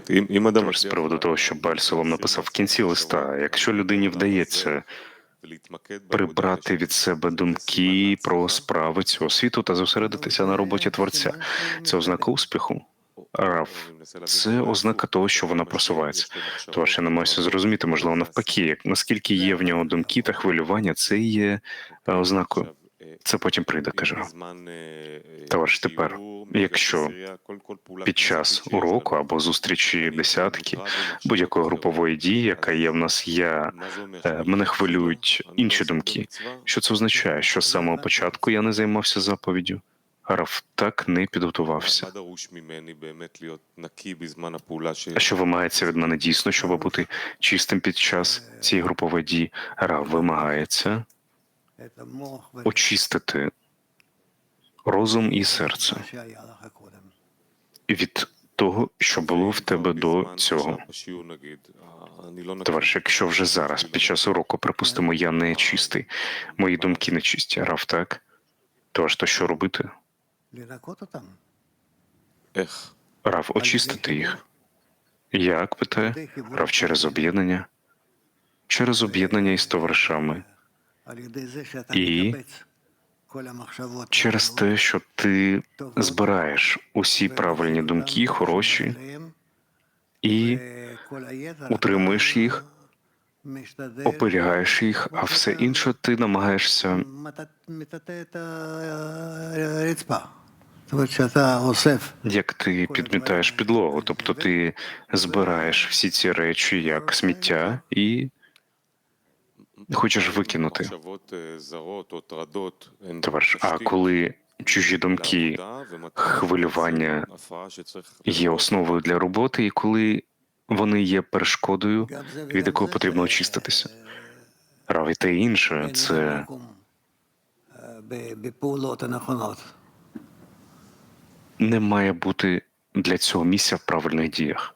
Тож з приводу того, що Бальсолом написав в кінці листа, якщо людині вдається прибрати від себе думки про справи цього світу та зосередитися на роботі творця, це ознака успіху. Раф, це ознака того, що вона просувається. Тож я намагаюся зрозуміти, можливо, навпаки, як наскільки є в нього думки та хвилювання, це є е, ознакою. Це потім прийде, Раф. Товариш, тепер, якщо Під час уроку або зустрічі десятки будь-якої групової дії, яка є в нас, я е, мене хвилюють інші думки. Що це означає? Що з самого початку я не займався заповіддю? Раф так не підготувався. А що вимагається від мене дійсно, щоб бути чистим під час цієї групової дії? Раф вимагається очистити розум і серце від того, що було в тебе до цього. Товариш, якщо вже зараз, під час уроку, припустимо, я не чистий, мої думки не чисті, Раф, так? Тож, то що робити? Раф, очистити їх. Як питає? Раф через об'єднання? Через об'єднання із товаришами. І Через те, що ти збираєш усі правильні думки, хороші, і утримуєш їх, оберігаєш їх, а все інше ти намагаєшся як ти підмітаєш підлогу, тобто ти збираєш всі ці речі як сміття і хочеш викинути. Товариш, а коли чужі думки, хвилювання є основою для роботи, і коли вони є перешкодою, від якої потрібно очиститися. Рав і те інше це не має бути для цього місця в правильних діях.